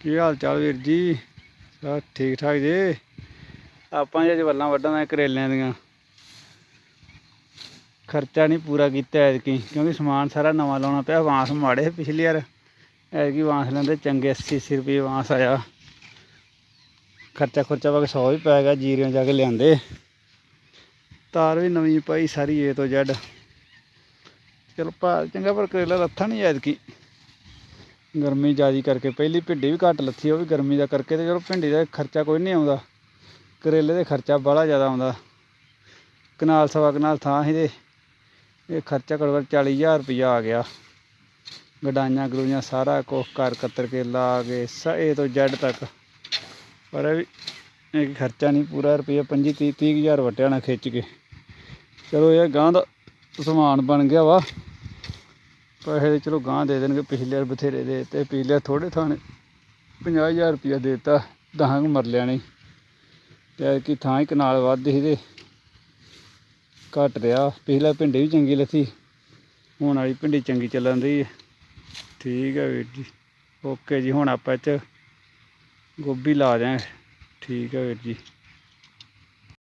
ਕੀ ਹਾਲ ਚਾਲ ਵੀਰ ਜੀ? ਸਭ ਠੀਕ ਠਾਕ ਜੀ? ਆਪਾਂ ਜੀ ਅੱਜ ਵੱਲਾਂ ਦਾ ਕਰੇਲਿਆਂ ਦੀਆਂ। ਖਰਚਾ ਨਹੀਂ ਪੂਰਾ ਕੀਤਾ ਐਤਕੀ, ਕਿਉਂਕਿ ਸਮਾਨ ਸਾਰਾ ਨਵਾਂ ਲਾਉਣਾ ਪਿਆ, ਵਾਂਸ ਮਾੜੇ ਪਿਛਲੀ ਵਾਰ। ਐਤਕੀ ਵਾਂਸ ਲੈਂਦੇ ਚੰਗੇ 80 80 ਰੁਪਏ ਵਾਂਸ ਆਇਆ। ਖਰਚਾ ਖੁਰਚਾ ਵਾ ਕੇ 100 ਵੀ ਪੈ ਗਿਆ, ਜੀਰਿਆਂ ਜਾ ਕੇ ਲਿਆਂਦੇ। ਤਾਰ ਵੀ ਨਵੀਂ ਪਾਈ ਸਾਰੀ ਏ ਤੋਂ ਜੈਡ ਚਲ ਭਾ ਚੰਗਾ ਪਰ ਕਰੇਲਾ ਲੱਥਾ ਨਹੀਂ ਐਤਕੀ। ਗਰਮੀ ਜ਼ਿਆਦਾ ਕਰਕੇ ਪਹਿਲੀ ਭਿੰਡੀ ਵੀ ਘੱਟ ਲੱਥੀ, ਉਹ ਵੀ ਗਰਮੀ ਦਾ ਕਰਕੇ ਤੇ ਚਲੋ ਭਿੰਡੀ ਦਾ ਖਰਚਾ ਕੋਈ ਨਹੀਂ ਆਉਂਦਾ। ਕਰੇਲੇ ਦੇ ਖਰਚਾ ਬੜਾ ਜ਼ਿਆਦਾ ਆਉਂਦਾ। ਕਨਾਲ, ਸਵਾ ਕਨਾਲ ਥਾਂ ਸੀ ਤੇ ਇਹ ਖਰਚਾ ਘੱਟੋ ਘੱਟ 40000 ਰੁਪਇਆ ਆ ਗਿਆ। ਗਡਾਈਆਂ ਗਲੂਈਆਂ ਸਾਰਾ ਕੁਛ ਕਰ ਕਤਰ ਕੇ ਲਾ ਕੇ ਸ ਤੋਂ ਜੈਡ ਤੱਕ। ਪਰ ਇਹ ਵੀ ਇਹ ਖਰਚਾ ਨਹੀਂ, ਪੂਰਾ ਰੁਪਈਆ 25 30 30000 ਵਟਿਆ ਨਾ ਖਿੱਚ ਕੇ। ਚਲੋ ਇਹ ਗਾਂ ਦਾ ਸਮਾਨ ਬਣ ਗਿਆ ਵਾ। ਪੈਸੇ ਤੇ ਚਲੋ ਗਾਂ ਦੇ ਦੇਣਗੇ, ਪਿਛਲੇ ਵਾਰ ਬਥੇਰੇ ਦੇ ਤੇ ਪਿਛਲੇ ਥੋੜੇ ਥਾਣੇ 50000 ਰੁਪਇਆ ਦਿੱਤਾ ਦਹਾਂ ਕੁ ਮਰਲਿਆਂ ਨੇ। ਤੇ ਕਿ ਥਾਂ ਹੀ ਕਨਾਲ ਵੱਧ ਸੀ ਤੇ ਘਟ ਰਿਹਾ। ਪਿਛਲਾ ਭਿੰਡੀ ਵੀ ਚੰਗੀ ਲੱਥੀ, ਹੁਣ ਵਾਲੀ ਭਿੰਡੀ ਚੰਗੀ ਚੱਲਣ ਦੀ ਹੈ ਠੀਕ ਹੈ ਵੀਰ ਜੀ, ਓਕੇ ਜੀ, ਹੁਣ ਆਪਾਂ ਇਹ 'ਚ ਗੋਭੀ ਲਾ ਦਿਆਂ ਠੀਕ ਹੈ ਵੀਰ ਜੀ।